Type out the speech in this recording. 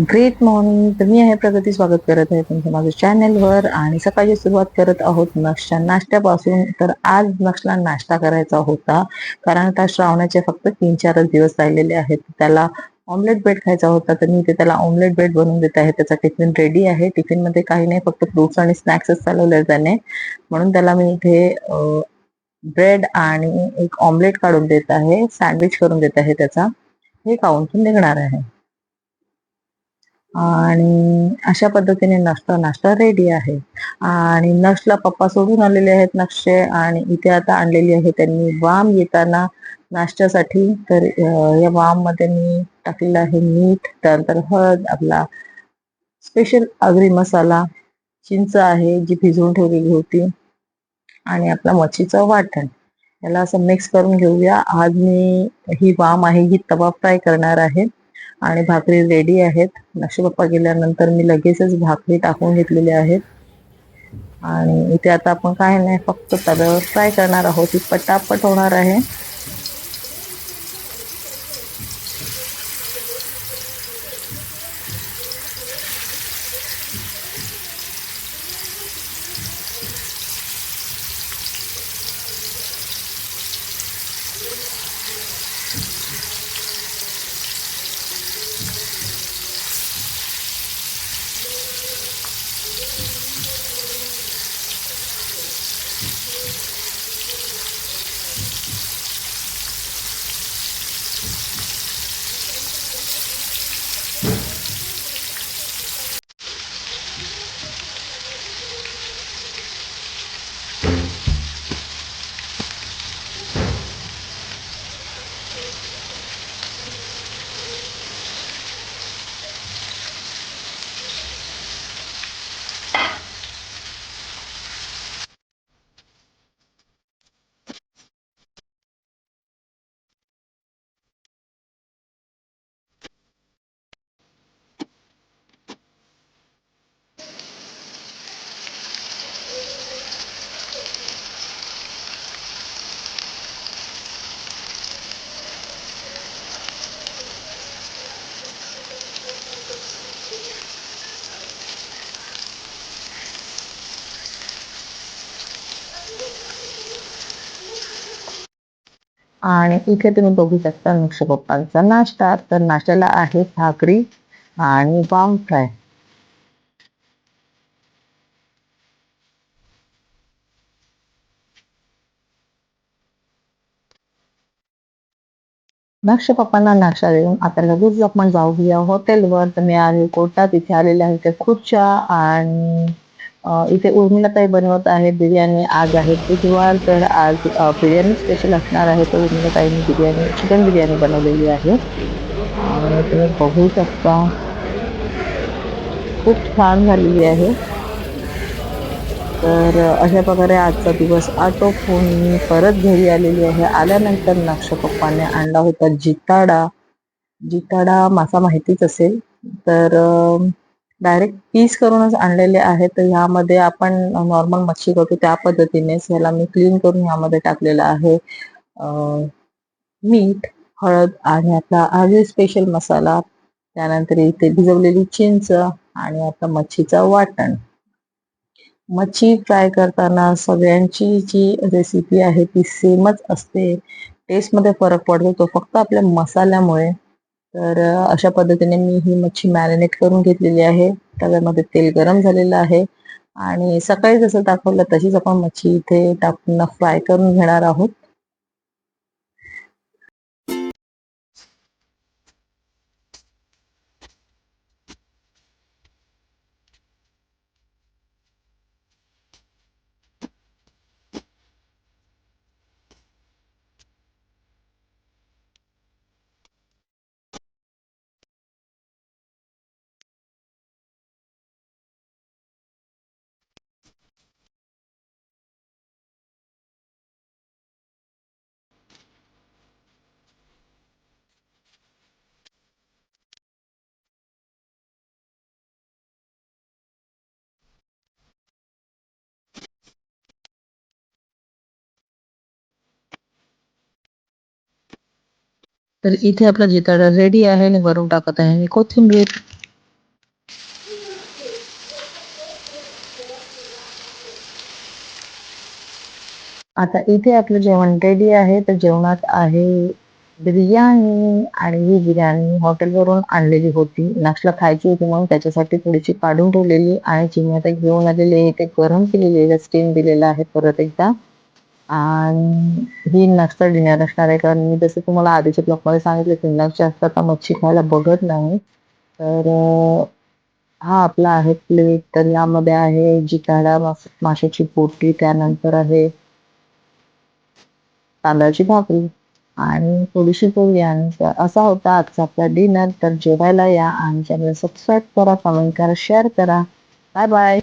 Great morning तर मी आहे प्रगती स्वागत करत आहे तुमच्या माझ्या चॅनेलवर आणि सकाळची सुरुवात करत आहोत नक्षा नाश्त्यापासून. तर आज नक्षला नाश्ता करायचा होता. कारण आता श्रावणाचे फक्त तीन चारच दिवस राहिलेले आहेत. त्याला ऑमलेट ब्रेड खायचा होता. तर मी ते त्याला ऑमलेट ब्रेड बनवून देत आहे. त्याचा टिफिन रेडी आहे. टिफिनमध्ये काही नाही. फक्त फ्रुट्स आणि स्नॅक्सच चालवले त्याने. म्हणून त्याला मी इथे ब्रेड आणि एक ऑमलेट काढून देत आहे. सँडविच करून देत आहे त्याचा. हे काउंटून पण निघणार आहे. आणि अशा पद्धतीने नाश्ता नाश्ता रेडी आहे. आणि नक्षला पप्पा सोडून आलेले आहेत नक्षे आणि इथे आता आणलेली आहे त्यांनी वाम येताना नाश्त्यासाठी. तर या वाममध्ये मी टाकलेलं आहे मीठ त्यानंतर हळद आपला स्पेशल आगरी मसाला चिंच आहे जी भिजवून ठेवलेली होती. आणि आपला मच्छीचं वाटण. याला असं मिक्स करून घेऊया. आज मी ही वाम आहे ही तवा फ्राय करणार आहे. आणि भाकरी रेडी आहेत. पप्पा गेल्यानंतर मी लगेचच भाकरी टाकून घेतलेली आहेत. आणि इथे आता आपण काय नाही फक्त तव्यावर फ्राय करणार आहोत. ती पटापट होणार आहे. आणि इथे तुम्ही बघू शकता नक्ष पप्पांचा नाश्ता. तर नाश्त्याला आहे भाकरी आणि वाम फ्राय. नक्ष पप्पांना नाश्ता देऊन आता लगेच आपण जाऊया हॉटेलवर तर मी आले कोटा तिथे आलेले आहे त्या खुर्च्या आणि इथे उर्मिलाताई बनवत आहे बिर्याणी आज आहे. बुधवार तर आज बिर्याणी स्पेशल असणार आहे. तर उर्मिलाताईंनी बिर्याणी चिकन बिर्याणी बनवलेली आहे. आणि तुम्ही बघू शकता. खूप छान झालेली आहे. तर अशा प्रकारे आजचा दिवस आटोपून मी परत घरी आलेली आहे. आल्यानंतर नक्ष पप्पाने आणला होता जिताडा. जिताडा मासा माहितीच असेल. तर डायरेक्ट पीस करूनच आणलेले आहेत. तर ह्यामध्ये आपण नॉर्मल मच्छी करतो. त्या पद्धतीनेच ह्याला मी क्लीन करून ह्यामध्ये टाकलेलं आहे. मीठ हळद आणि आपला आधी स्पेशल मसाला. त्यानंतर इथे भिजवलेली चिंच आणि आता मच्छीचं वाटण. मच्छी फ्राय करताना सगळ्यांची जी रेसिपी आहे ती सेमच असते. टेस्टमध्ये फरक पडतो. तो फक्त आपल्या मसाल्यामुळे. तर अशा पद्धतीने मी ही मच्छी मॅरिनेट करून घेतलेली आहे. तव्यामध्ये तेल गरम झालेलं आहे. आणि सकाळी जसं दाखवलं तशीच आपण मच्छी इथे टाकून फ्राय करून घेणार आहोत. तर इथे आपला जिताडा रेडी आहे आणि वरून टाकत आहे. कोथिंबीर. आता इथे आपलं जेवण रेडी आहे. तर जेवणात आहे बिर्याणी आणि ही बिर्याणी हॉटेलवरून आणलेली होती. नाश्ता खायची होती म्हणून त्याच्यासाठी थोडीशी काढून ठेवलेली आणि आता घेऊन आलेली आहे. ते गरम केलेली आहे. स्टीम दिलेला आहे. परत एकदा. आणि ही नाश्ता डिनर असणार आहे. कारण मी जसं तुम्हाला आधीच्या ब्लॉगमध्ये सांगितलं की नक्ष असतात मच्छी खायला बघत नाही. तर हा आपला आहे प्लेट तर यामध्ये आहे जिताडा माशाची पोटी त्यानंतर आहे तांदळाची भाकरी आणि थोडीशी पोळी. आणि असा होता आजचा आपला डिनर. तर जेवायला या आणि चॅनल सबस्क्राईब करा कमेंट करा शेअर करा. Bye bye